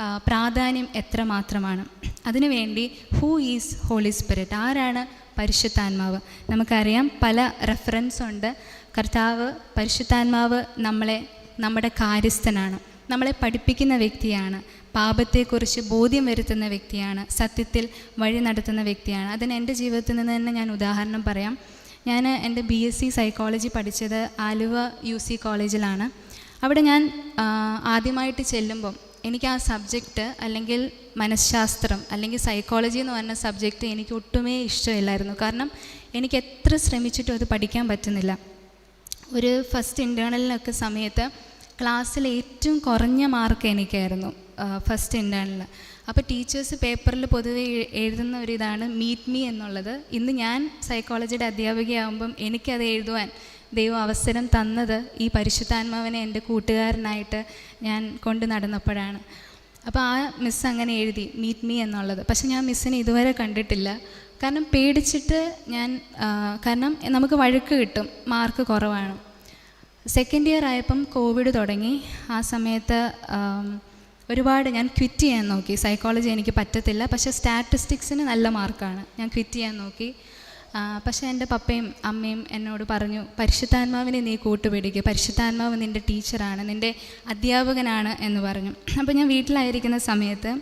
പ്രാധാന്യം പ്രാധാന്യം എത്രമാത്രമാണ്? അതിനുവേണ്ടി ഹൂ ഈസ് ഹോളി സ്പിരിറ്റ് ആരാണ് പരിശുദ്ധാത്മാവ്? നമുക്കറിയാം പല റെഫറൻസ് ഉണ്ട്. കർത്താവ് പരിശുദ്ധാത്മാവ് നമ്മളെ നമ്മുടെ കാര്യസ്ഥനാണ്. നമ്മളെ പഠിപ്പിക്കുന്ന വ്യക്തിയാണ്. പാപത്തെക്കുറിച്ച് ബോധ്യം വരുത്തുന്ന വ്യക്തിയാണ്. സത്യത്തിൽ വഴി നടത്തുന്ന വ്യക്തിയാണ്. അതിന് എന്റെ ജീവിതത്തിൽ നിന്ന് തന്നെ ഞാൻ ഉദാഹരണം പറയാം. ഞാൻ എന്റെ ബി എസ് സി സൈക്കോളജി പഠിച്ചത് ആലുവ യു സി കോളേജിലാണ് അവിടെ ഞാൻ ആദ്യമായിട്ട് ചെല്ലുമ്പം എനിക്ക് ആ സബ്ജക്റ്റ് അല്ലെങ്കിൽ മനഃശാസ്ത്രം അല്ലെങ്കിൽ സൈക്കോളജി എന്ന് പറഞ്ഞ സബ്ജക്റ്റ് എനിക്ക് ഒട്ടുമേ ഇഷ്ടമില്ലായിരുന്നു. കാരണം എനിക്ക് എത്ര ശ്രമിച്ചിട്ടും അത് പഠിക്കാൻ പറ്റുന്നില്ല. ഒരു ഫസ്റ്റ് ഇന്റേണലിനൊക്കെ സമയത്ത് ക്ലാസ്സിൽ ഏറ്റവും കുറഞ്ഞ മാർക്ക് എനിക്കായിരുന്നു ഫസ്റ്റ് ഇന്റേണലിൽ അപ്പോൾ ടീച്ചേഴ്സ് പേപ്പറിൽ പൊതുവെ എഴുതുന്ന ഒരു ഇതാണ് മീറ്റ് മീ എന്നുള്ളത്. ഇന്ന് ഞാൻ സൈക്കോളജിയുടെ അധ്യാപികയാകുമ്പം എനിക്കത് എഴുതുവാൻ ദൈവം അവസരം തന്നത് ഈ പരിശുദ്ധാത്മാവിനെ എന്റെ കൂട്ടുകാരനായിട്ട് ഞാൻ കൊണ്ട് നടന്നപ്പോഴാണ്. അപ്പോൾ ആ മിസ് അങ്ങനെ എഴുതി മീറ്റ് മീ എന്നുള്ളത്. പക്ഷെ ഞാൻ മിസ്സിനെ ഇതുവരെ കണ്ടിട്ടില്ല. കാരണം പേടിച്ചിട്ട് ഞാൻ കാരണം നമുക്ക് വഴക്ക് കിട്ടും മാർക്ക് കുറവാണ്. സെക്കൻഡ് ഇയർ ആയപ്പം കോവിഡ് തുടങ്ങി. ആ സമയത്ത് ഒരുപാട് ഞാൻ ക്വിറ്റ് ചെയ്യാൻ നോക്കി. സൈക്കോളജി എനിക്ക് പറ്റത്തില്ല. പക്ഷേ സ്റ്റാറ്റിസ്റ്റിക്സിന് നല്ല മാർക്കാണ് ഞാൻ ക്വിറ്റ് ചെയ്യാൻ നോക്കി. പക്ഷേ എന്റെ പപ്പയും അമ്മയും എന്നോട് പറഞ്ഞു പരിശുദ്ധാത്മാവിനെ നീ കൂട്ടുപിടിക്കുക പരിശുദ്ധാത്മാവ് നിന്റെ ടീച്ചറാണ് നിന്റെ അധ്യാപകനാണ് എന്ന് പറഞ്ഞു. അപ്പോൾ ഞാൻ വീട്ടിലായിരിക്കുന്ന സമയത്ത്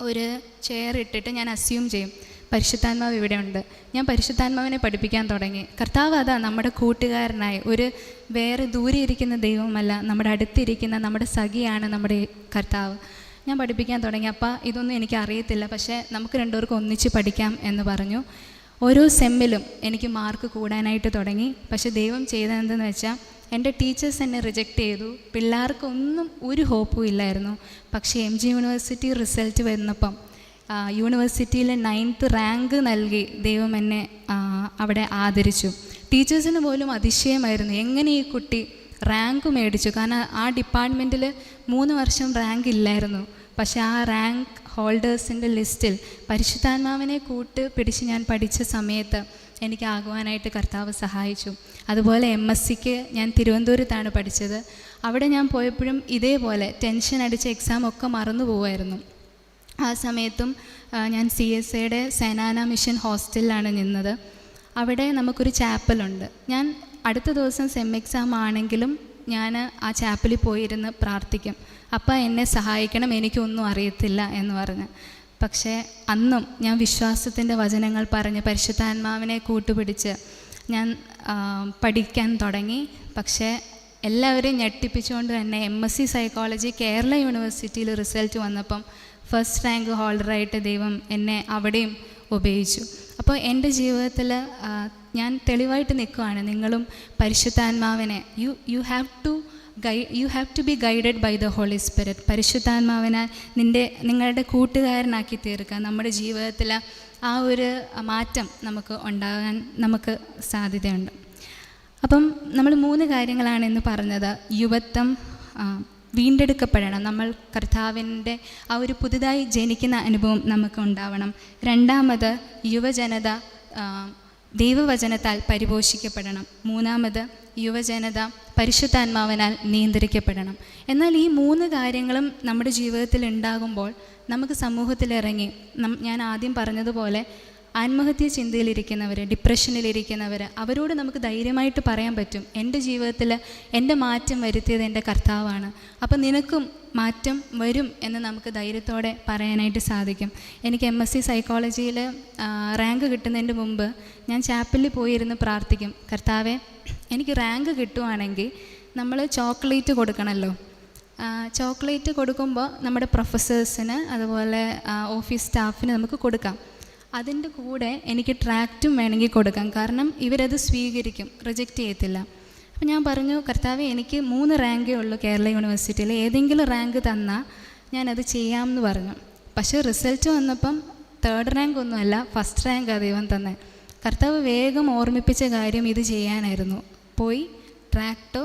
ഒരു ചെയർ ഇട്ടിട്ട് ഞാൻ അസ്യൂം ചെയ്യും പരിശുദ്ധാത്മാവ് ഇവിടെ ഉണ്ട്. ഞാൻ പരിശുദ്ധാത്മാവിനെ പഠിപ്പിക്കാൻ തുടങ്ങി. കർത്താവ് അതാ നമ്മുടെ കൂട്ടുകാരനായി. ഒരു വേറെ ദൂരെ ഇരിക്കുന്ന ദൈവമല്ല നമ്മുടെ അടുത്തിരിക്കുന്ന നമ്മുടെ സഖിയാണ് നമ്മുടെ കർത്താവ്. ഞാൻ പഠിപ്പിക്കാൻ തുടങ്ങി. അപ്പം ഇതൊന്നും എനിക്ക് അറിയത്തില്ല പക്ഷേ നമുക്ക് രണ്ടുപേർക്കും ഒന്നിച്ച് പഠിക്കാം എന്ന് പറഞ്ഞു. ഓരോ സെമ്മിലും എനിക്ക് മാർക്ക് കൂടാനായിട്ട് തുടങ്ങി. പക്ഷെ ദൈവം ചെയ്തതെന്തെന്ന് വെച്ചാൽ എന്റെ ടീച്ചേഴ്സ് എന്നെ റിജക്റ്റ് ചെയ്തു. പിള്ളേർക്കൊന്നും ഒരു ഹോപ്പും ഇല്ലായിരുന്നു. പക്ഷേ എം ജി യൂണിവേഴ്സിറ്റി റിസൾട്ട് വന്നപ്പം യൂണിവേഴ്സിറ്റിയിലെ നയൻത്ത് റാങ്ക് നൽകി ദൈവം എന്നെ അവിടെ ആദരിച്ചു. ടീച്ചേഴ്സിന് പോലും അതിശയമായിരുന്നു എങ്ങനെ ഈ കുട്ടി റാങ്ക് മേടിച്ചു. കാരണം ആ ഡിപ്പാർട്ട്മെന്റിൽ മൂന്ന് വർഷം റാങ്ക് ഇല്ലായിരുന്നു. പക്ഷേ ആ റാങ്ക് ഹോൾഡേഴ്സിന്റെ ലിസ്റ്റിൽ പരിശുദ്ധാത്മാവിനെ കൂട്ട് പിടിച്ച് ഞാൻ പഠിച്ച സമയത്ത് എനിക്ക് ആകുവാനായിട്ട് കർത്താവ് സഹായിച്ചു. അതുപോലെ എം എസ് സിക്ക് ഞാൻ തിരുവനന്തപുരത്താണ് പഠിച്ചത്. അവിടെ ഞാൻ പോയപ്പോഴും ഇതേപോലെ ടെൻഷൻ അടിച്ച എക്സാം ഒക്കെ മറന്നു പോവായിരുന്നു ആ സമയത്തും ഞാൻ സി എസ് എയുടെ സേനാന മിഷൻ ഹോസ്റ്റലിലാണ് നിന്നത്. അവിടെ നമുക്കൊരു ചാപ്പലുണ്ട് ഞാൻ അടുത്ത ദിവസം സെം എക്സാം ആണെങ്കിലും ഞാൻ ആ ചാപ്പലിൽ പോയിരുന്ന് പ്രാർത്ഥിക്കും. അപ്പം എന്നെ സഹായിക്കണം എനിക്കൊന്നും അറിയത്തില്ല എന്ന് പറഞ്ഞ്. പക്ഷേ അന്നും ഞാൻ വിശ്വാസത്തിന്റെ വചനങ്ങൾ പറഞ്ഞ് പരിശുദ്ധാത്മാവിനെ കൂട്ടുപിടിച്ച് ഞാൻ പഠിക്കാൻ തുടങ്ങി. പക്ഷേ എല്ലാവരെയും ഞെട്ടിപ്പിച്ചുകൊണ്ട് തന്നെ M S C psychology Kerala യൂണിവേഴ്സിറ്റിയിൽ റിസൾട്ട് വന്നപ്പം ഫസ്റ്റ് റാങ്ക് ഹോൾഡറായിട്ട് ദൈവം എന്നെ അവിടെയും ഉപയോഗിച്ചു. അപ്പോൾ എന്റെ ജീവിതത്തിൽ ഞാൻ തെളിവായിട്ട് നിൽക്കുവാണ് നിങ്ങളും പരിശുദ്ധാത്മാവിനെ. You you have to guy you have to be guided by the holy spirit പരിശുദ്ധാത്മാവിനാൽ നിന്റെ നിങ്ങളുടെ കൂട്ടുകാരനാക്കി തീർക്കുക നമ്മുടെ ജീവിതത്തിൽ ആ ഒരു മാറ്റം നമുക്ക് ഉണ്ടാകാൻ നമുക്ക് സാധ്യതയുണ്ട്. അപ്പം നമ്മൾ മൂന്ന് കാര്യങ്ങളാണ് ഇന്ന് പറഞ്ഞത്. യുവത്വം വീണ്ടെടുക്കപ്പെടണം. നമ്മൾ കർത്താവിന്റെ ആ ഒരു പുതുതായി ജനിക്കുന്ന അനുഭവം നമുക്ക് ഉണ്ടാവണം. രണ്ടാമത് യുവജനത ദൈവവചനത്താൽ പരിപോഷിക്കപ്പെടണം. മൂന്നാമത് യുവജനത പരിശുദ്ധാത്മാവിനാൽ നിയന്ത്രിക്കപ്പെടണം. എന്നാൽ ഈ മൂന്ന് കാര്യങ്ങളും നമ്മുടെ ജീവിതത്തിൽ ഉണ്ടാകുമ്പോൾ നമുക്ക് സമൂഹത്തിലിറങ്ങി ഞാൻ ആദ്യം പറഞ്ഞതുപോലെ ആത്മഹത്യ ചിന്തയിലിരിക്കുന്നവർ ഡിപ്രഷനിലിരിക്കുന്നവർ അവരോട് നമുക്ക് ധൈര്യമായിട്ട് പറയാൻ പറ്റും എന്റെ ജീവിതത്തിൽ എന്റെ മാറ്റം വരുത്തിയത് എന്റെ കർത്താവാണ്. അപ്പം നിനക്കും മാറ്റം വരും എന്ന് നമുക്ക് ധൈര്യത്തോടെ പറയാനായിട്ട് സാധിക്കും. എനിക്ക് എം എസ് സി സൈക്കോളജിയിൽ റാങ്ക് കിട്ടുന്നതിന് മുമ്പ് ഞാൻ ചാപ്പലിൽ പോയിരുന്ന് പ്രാർത്ഥിക്കും കർത്താവെ എനിക്ക് റാങ്ക് കിട്ടുവാണെങ്കിൽ നമ്മൾ ചോക്ലേറ്റ് കൊടുക്കണമല്ലോ ചോക്ലേറ്റ് കൊടുക്കുമ്പോൾ നമ്മുടെ പ്രൊഫസേഴ്സിന് അതുപോലെ ഓഫീസ് സ്റ്റാഫിന് നമുക്ക് കൊടുക്കാം. അതിന്റെ കൂടെ എനിക്ക് ട്രാക്റ്റും വേണമെങ്കിൽ കൊടുക്കാം. കാരണം ഇവരത് സ്വീകരിക്കും. റിജക്റ്റ് ചെയ്യത്തില്ല. അപ്പം ഞാൻ പറഞ്ഞു കർത്താവ് എനിക്ക് മൂന്ന് റാങ്കേ ഉള്ളൂ കേരള യൂണിവേഴ്സിറ്റിയിൽ. ഏതെങ്കിലും റാങ്ക് തന്നാൽ ഞാനത് ചെയ്യാമെന്ന് പറഞ്ഞു. പക്ഷേ റിസൾട്ട് വന്നപ്പം തേർഡ് റാങ്ക് ഒന്നുമല്ല ഫസ്റ്റ് റാങ്ക് ദൈവം തന്നെ. കർത്താവ് വേഗം ഓർമ്മിപ്പിച്ച കാര്യം ഇത് ചെയ്യാനായിരുന്നു. പോയി ട്രാക്ടോ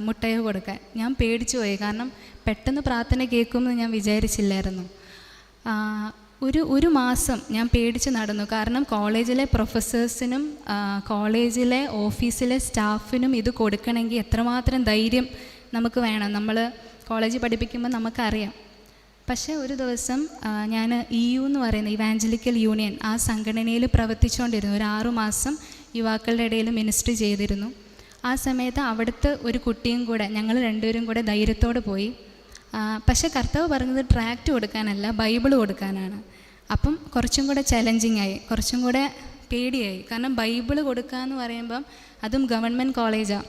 മുട്ടയോ കൊടുക്കാൻ. ഞാൻ പേടിച്ചു പോയി. കാരണം പെട്ടെന്ന് പ്രാർത്ഥന കേൾക്കുമെന്ന് ഞാൻ വിചാരിച്ചില്ലായിരുന്നു. ഒരു ഒരു മാസം ഞാൻ പേടിച്ച് നടന്നു. കാരണം കോളേജിലെ പ്രൊഫസേഴ്സിനും കോളേജിലെ ഓഫീസിലെ സ്റ്റാഫിനും ഇത് കൊടുക്കണമെങ്കിൽ എത്രമാത്രം ധൈര്യം നമുക്ക് വേണം. നമ്മൾ കോളേജിൽ പഠിപ്പിക്കുമ്പോൾ നമുക്കറിയാം. പക്ഷേ ഒരു ദിവസം ഞാൻ ഇ യു എന്ന് പറയുന്ന ഇവാഞ്ചലിക്കൽ യൂണിയൻ ആ സംഘടനയിൽ പ്രവർത്തിച്ചുകൊണ്ടിരുന്നു ഒരു ആറുമാസം യുവാക്കളുടെ ഇടയിൽ മിനിസ്റ്ററി ചെയ്തിരുന്നു. ആ സമയത്ത് അവിടുത്തെ ഒരു കുട്ടിയും കൂടെ ഞങ്ങൾ രണ്ടുപേരും കൂടെ ധൈര്യത്തോടെ പോയി. പക്ഷേ കർത്താവ് പറഞ്ഞത് ട്രാക്റ്റ് കൊടുക്കാനല്ല ബൈബിൾ കൊടുക്കാനാണ്. അപ്പം കുറച്ചും കൂടെ ചലഞ്ചിങ് ആയി കുറച്ചും കൂടെ പേടിയായി. കാരണം ബൈബിൾ കൊടുക്കുക എന്ന് പറയുമ്പം അതും ഗവൺമെന്റ് കോളേജാണ്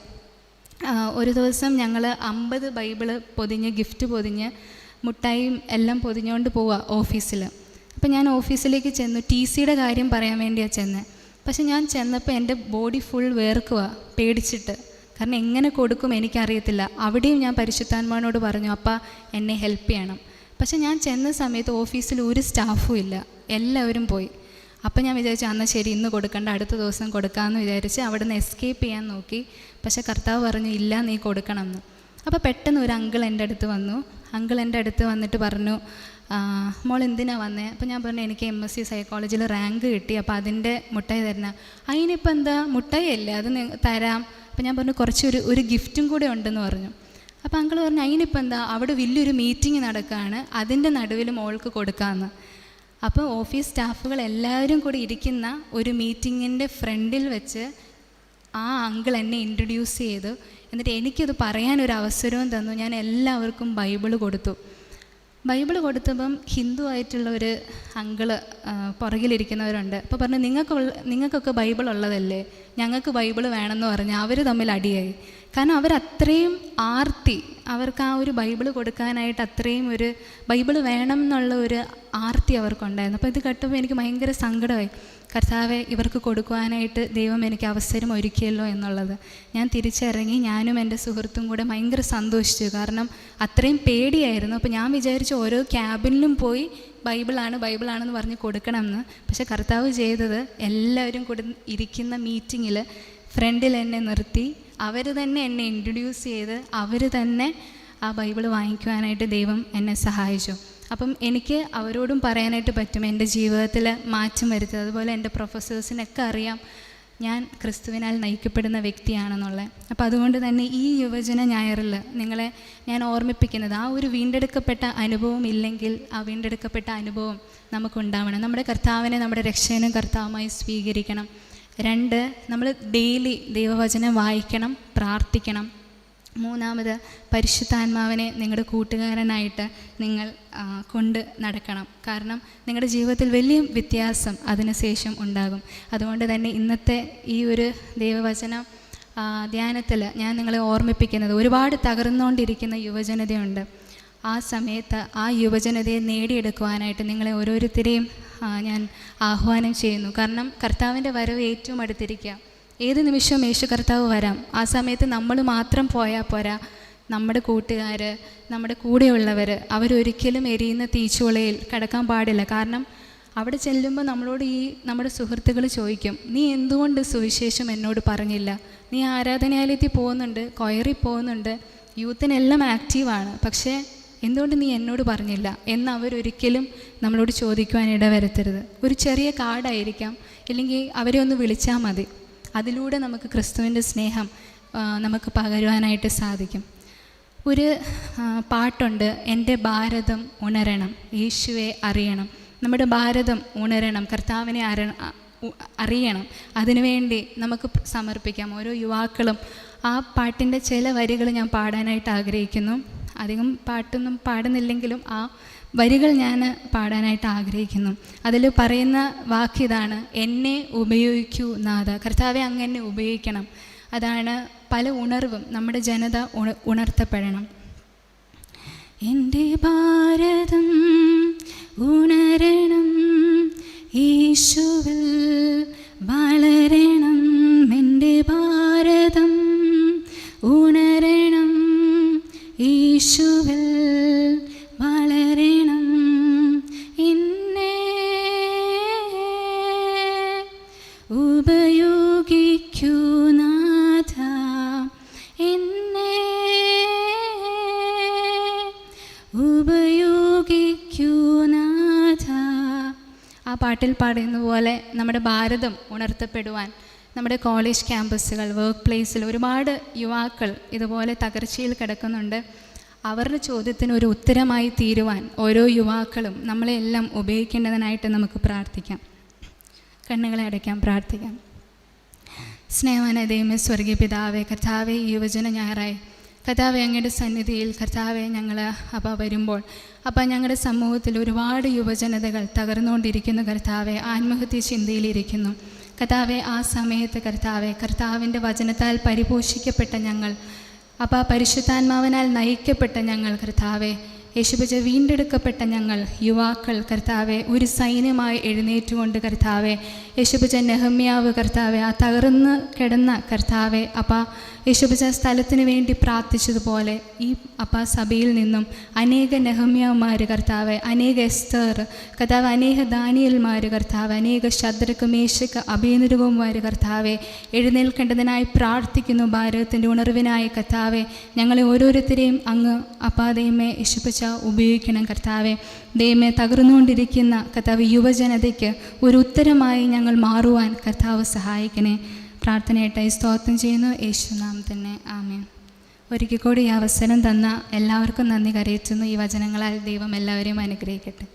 ഒരു ദിവസം ഞങ്ങൾ അമ്പത് ബൈബിൾ പൊതിഞ്ഞ് ഗിഫ്റ്റ് പൊതിഞ്ഞ് മുട്ടായും എല്ലാം പൊതിഞ്ഞുകൊണ്ട് പോവുക ഓഫീസിൽ അപ്പം ഞാൻ ഓഫീസിലേക്ക് ചെന്നു. ടി സിയുടെ കാര്യം പറയാൻ വേണ്ടിയാണ് ചെന്നത് പക്ഷെ ഞാൻ ചെന്നപ്പോൾ എന്റെ ബോഡി ഫുൾ വേർക്കുക പേടിച്ചിട്ട്. കാരണം എങ്ങനെ കൊടുക്കും എനിക്കറിയത്തില്ല. അവിടെയും ഞാൻ പരിശുദ്ധാത്മാവിനോട് പറഞ്ഞു അപ്പം എന്നെ ഹെൽപ്പ് ചെയ്യണം. പക്ഷെ ഞാൻ ചെന്ന സമയത്ത് ഓഫീസിൽ ഒരു സ്റ്റാഫും ഇല്ല. എല്ലാവരും പോയി. അപ്പം ഞാൻ വിചാരിച്ചു അന്ന് ശരി ഇന്ന് കൊടുക്കണ്ട അടുത്ത ദിവസം കൊടുക്കാമെന്ന് വിചാരിച്ച് അവിടെ നിന്ന് എസ്കേപ്പ് ചെയ്യാൻ നോക്കി. പക്ഷെ കർത്താവ് പറഞ്ഞു ഇല്ല നീ കൊടുക്കണം എന്ന് അപ്പോൾ പെട്ടെന്ന് ഒരു അങ്കിൾ എന്റെ അടുത്ത് വന്നു. അങ്കിൾ എന്റെ അടുത്ത് വന്നിട്ട് പറഞ്ഞു മോൾ എന്തിനാ വന്നേ? അപ്പോൾ ഞാൻ പറഞ്ഞു എനിക്ക് എം എസ് സി സൈക്കോളജിയിൽ റാങ്ക് കിട്ടി. അപ്പോൾ അതിന്റെ മുട്ടായി തരണം അതിനിപ്പോൾ എന്താ? മുട്ടായി അല്ലേ? അത് തരാം. അപ്പോൾ ഞാൻ പറഞ്ഞു കുറച്ചൊരു ഒരു ഗിഫ്റ്റും കൂടെ ഉണ്ടെന്ന് പറഞ്ഞു. അപ്പോൾ അങ്കിൾ പറഞ്ഞു അതിനിപ്പോൾ എന്താ? അവിടെ വലിയൊരു മീറ്റിംഗ് നടക്കുകയാണ് അതിന്റെ നടുവിൽ മോൾക്ക് കൊടുക്കാമെന്ന് അപ്പോൾ ഓഫീസ് സ്റ്റാഫുകൾ എല്ലാവരും കൂടി ഇരിക്കുന്ന ഒരു മീറ്റിങ്ങിന്റെ ഫ്രണ്ടിൽ വെച്ച് ആ അങ്കിൾ എന്നെ ഇൻട്രൊഡ്യൂസ് ചെയ്തു. എന്നിട്ട് എനിക്കത് പറയാനൊരു അവസരവും തന്നു. ഞാൻ എല്ലാവർക്കും ബൈബിൾ കൊടുത്തു. ബൈബിൾ കൊടുത്തപ്പം ഹിന്ദു ആയിട്ടുള്ള ഒരു അങ്കിൾ പുറകിലിരിക്കുന്നവരുണ്ട്. അപ്പോൾ പറഞ്ഞു നിങ്ങൾക്ക് നിങ്ങൾക്കൊക്കെ ബൈബിൾ ഉള്ളതല്ലേ? ഞങ്ങൾക്ക് ബൈബിൾ വേണമെന്ന് പറഞ്ഞ് അവർ തമ്മിൽ അടിയായി. കാരണം അവരത്രയും ആർത്തി അവർക്ക് ആ ഒരു ബൈബിൾ കൊടുക്കാനായിട്ട് അത്രയും ഒരു ബൈബിൾ വേണം എന്നുള്ള ഒരു ആർത്തി അവർക്കുണ്ടായിരുന്നു. അപ്പോൾ ഇത് കേട്ടപ്പോൾ എനിക്ക് ഭയങ്കര സങ്കടമായി. കർത്താവെ ഇവർക്ക് കൊടുക്കുവാനായിട്ട് ദൈവം എനിക്ക് അവസരം ഒരുക്കിയല്ലോ എന്നുള്ളത്. ഞാൻ തിരിച്ചിറങ്ങി ഞാനും എന്റെ സുഹൃത്തും കൂടെ ഭയങ്കര സന്തോഷിച്ചു. കാരണം അത്രയും പേടിയായിരുന്നു. അപ്പോൾ ഞാൻ വിചാരിച്ചു ഓരോ ക്യാബിനിലും പോയി ബൈബിളാണ് ബൈബിളാണെന്ന് പറഞ്ഞ് കൊടുക്കണമെന്ന്. പക്ഷേ കർത്താവ് ചെയ്തത് എല്ലാവരും കൂടെ ഇരിക്കുന്ന മീറ്റിങ്ങിൽ ഫ്രണ്ടിൽ എന്നെ നിർത്തി. അവർ തന്നെ എന്നെ ഇൻട്രൊഡ്യൂസ് ചെയ്ത് അവർ തന്നെ ആ ബൈബിൾ വാങ്ങിക്കുവാനായിട്ട് ദൈവം എന്നെ സഹായിച്ചു. അപ്പം എനിക്ക് അവരോടും പറയാനായിട്ട് പറ്റും എന്റെ ജീവിതത്തിൽ മാറ്റം വരുത്തുക. അതുപോലെ എന്റെ പ്രൊഫസേഴ്സിനൊക്കെ അറിയാം ഞാൻ ക്രിസ്തുവിനാൽ നയിക്കപ്പെടുന്ന വ്യക്തിയാണെന്നുള്ളത്. അപ്പോൾ അതുകൊണ്ട് തന്നെ ഈ യുവജന ഞായറിൽ നിങ്ങളെ ഞാൻ ഓർമ്മിപ്പിക്കുന്നത് ആ ഒരു വീണ്ടെടുക്കപ്പെട്ട അനുഭവം ഇല്ലെങ്കിൽ ആ വീണ്ടെടുക്കപ്പെട്ട അനുഭവം നമുക്കുണ്ടാവണം. നമ്മുടെ കർത്താവിനെ നമ്മുടെ രക്ഷകനും കർത്താവുമായി സ്വീകരിക്കണം. രണ്ട് നമ്മൾ ഡെയിലി ദൈവവചനം വായിക്കണം പ്രാർത്ഥിക്കണം. മൂന്നാമത് പരിശുദ്ധാത്മാവിനെ നിങ്ങളുടെ കൂട്ടുകാരനായിട്ട് നിങ്ങൾ കൊണ്ട് നടക്കണം. കാരണം നിങ്ങളുടെ ജീവിതത്തിൽ വലിയ വ്യത്യാസം അതിനുശേഷം ഉണ്ടാകും. അതുകൊണ്ട് തന്നെ ഇന്നത്തെ ഈ ഒരു ദൈവവചന ധ്യാനത്തിൽ ഞാൻ നിങ്ങളെ ഓർമ്മിപ്പിക്കുന്നത് ഒരുപാട് തകർന്നുകൊണ്ടിരിക്കുന്ന യുവജനതയുണ്ട്. ആ സമയത്ത് ആ യുവജനതയെ നേടിയെടുക്കുവാനായിട്ട് നിങ്ങളെ ഓരോരുത്തരെയും ഞാൻ ആഹ്വാനം ചെയ്യുന്നു. കാരണം കർത്താവിന്റെ വരവ് ഏറ്റവും അടുത്തിരിക്കുക. ഏത് നിമിഷവും യേശു കർത്താവ് വരാം. ആ സമയത്ത് നമ്മൾ മാത്രം പോയാൽ പോരാ. നമ്മുടെ കൂട്ടുകാർ നമ്മുടെ കൂടെയുള്ളവർ അവരൊരിക്കലും എരിയുന്ന തീച്ചുളയിൽ കിടക്കാൻ പാടില്ല. കാരണം അവിടെ ചെല്ലുമ്പോൾ നമ്മളോട് ഈ നമ്മുടെ സുഹൃത്തുക്കൾ ചോദിക്കും നീ എന്തുകൊണ്ട് സുവിശേഷം എന്നോട് പറഞ്ഞില്ല? നീ ആരാധനാലയത്തിൽ പോകുന്നുണ്ട് കൊയറി പോകുന്നുണ്ട് യൂത്തിനെല്ലാം ആക്റ്റീവാണ്. പക്ഷേ എന്തുകൊണ്ട് നീ എന്നോട് പറഞ്ഞില്ല? എന്ന് അവരൊരിക്കലും നമ്മളോട് ചോദിക്കുവാൻ ഇടവരുത്തരുത്. ഒരു ചെറിയ കാർഡായിരിക്കാം. അല്ലെങ്കിൽ അവരെ ഒന്ന് വിളിച്ചാൽ മതി. അതിലൂടെ നമുക്ക് ക്രിസ്തുവിന്റെ സ്നേഹം നമുക്ക് പകരുവാനായിട്ട് സാധിക്കും. ഒരു പാട്ടുണ്ട് എന്റെ ഭാരതം ഉണരണം. യേശുവെ അറിയണം. നമ്മുടെ ഭാരതം ഉണരണം കർത്താവിനെ അര അറിയണം. അതിനുവേണ്ടി നമുക്ക് സമർപ്പിക്കാം. ഓരോ യുവാക്കളും ആ പാട്ടിന്റെ ചില വരികൾ ഞാൻ പാടാനായിട്ട് ആഗ്രഹിക്കുന്നു. അധികം പാട്ടൊന്നും പാടുന്നില്ലെങ്കിലും ആ വരികൾ ഞാൻ പാടാനായിട്ട് ആഗ്രഹിക്കുന്നു. അതിൽ പറയുന്ന വാക്കിതാണ് എന്നെ ഉപയോഗിക്കൂ നാഥ. കർത്താവെ അങ്ങനെ ഉപയോഗിക്കണം. അതാണ് പല ഉണർവും നമ്മുടെ ജനത ഉണ- ഉണർത്തപ്പെടണം. എന്റെ ഭാരതം ഉണരണം യേശുവിൽ നമ്മുടെ ഭാരതം ഉണർത്തപ്പെടുവാൻ നമ്മുടെ കോളേജ് ക്യാമ്പസുകൾ വർക്ക് പ്ലേസിൽ ഒരുപാട് യുവാക്കൾ ഇതുപോലെ തകർച്ചയിൽ കിടക്കുന്നുണ്ട്. അവരുടെ ചോദ്യത്തിന് ഒരു ഉത്തരമായി തീരുവാൻ ഓരോ യുവാക്കളും നമ്മളെല്ലാം ഉപയോഗിക്കേണ്ടതിനായിട്ട് നമുക്ക് പ്രാർത്ഥിക്കാം. കണ്ണുകളെ അടയ്ക്കാം പ്രാർത്ഥിക്കാം. സ്നേഹവാന ദൈവമേ സ്വർഗീയ പിതാവേ കഥാവേ യുവജന ഞായറായി കർത്താവെ അങ്ങയുടെ സന്നിധിയിൽ കർത്താവെ ഞങ്ങൾ അപ്പോൾ വരുമ്പോൾ അപ്പോൾ ഞങ്ങളുടെ സമൂഹത്തിൽ ഒരുപാട് യുവജനതകൾ തകർന്നുകൊണ്ടിരിക്കുന്നു കർത്താവെ ആത്മഹത്യ ചിന്തയിലിരിക്കുന്നു. കർത്താവെ ആ സമയത്ത് കർത്താവെ കർത്താവിന്റെ വചനത്താൽ പരിപോഷിക്കപ്പെട്ട ഞങ്ങൾ അപ്പം പരിശുദ്ധാത്മാവിനാൽ നയിക്കപ്പെട്ട ഞങ്ങൾ കർത്താവെ യേശുബജ വീണ്ടെടുക്കപ്പെട്ട ഞങ്ങൾ യുവാക്കൾ കർത്താവെ ഒരു സൈന്യമായി എഴുന്നേറ്റുകൊണ്ട് കർത്താവെ യേശുബജ നെഹമ്യാവ് കർത്താവെ ആ തകർന്ന് കിടന്ന കർത്താവെ അപ്പ യേശുബജ സ്ഥലത്തിന് വേണ്ടി പ്രാർത്ഥിച്ചതുപോലെ ഈ അപ്പ സഭയിൽ നിന്നും അനേക നെഹമ്യാവ്മാർ കർത്താവെ അനേക എസ്തർ കർത്താവ് അനേക ദാനിയൽമാർ കർത്താവ് അനേക ശദ്രക്ക് മേശക്ക് അഭിനരുകന്മാർ കർത്താവെ എഴുന്നേൽക്കേണ്ടതിനായി പ്രാർത്ഥിക്കുന്നു ഭാരതത്തിന്റെ ഉണർവിനായി കർത്താവെ ഞങ്ങളെ ഓരോരുത്തരെയും അങ്ങ് അപ്പാദയമേ ഉപയോഗിക്കണം കർത്താവെ. ദൈവമേ തകർന്നുകൊണ്ടിരിക്കുന്ന കർത്താവ് യുവജനതയ്ക്ക് ഒരു ഉത്തരമായി ഞങ്ങൾ മാറുവാൻ കർത്താവ് സഹായിക്കണേ. പ്രാർത്ഥനയായിട്ടായി സ്തോത്രം ചെയ്യുന്നു. യേശുനാം തന്നെ. ആമേ ഒരിക്കൽ കൂടി ഈ അവസരം തന്ന എല്ലാവർക്കും നന്ദി കരയറ്റുന്നു. ഈ വചനങ്ങളാൽ ദൈവം എല്ലാവരെയും അനുഗ്രഹിക്കട്ടെ.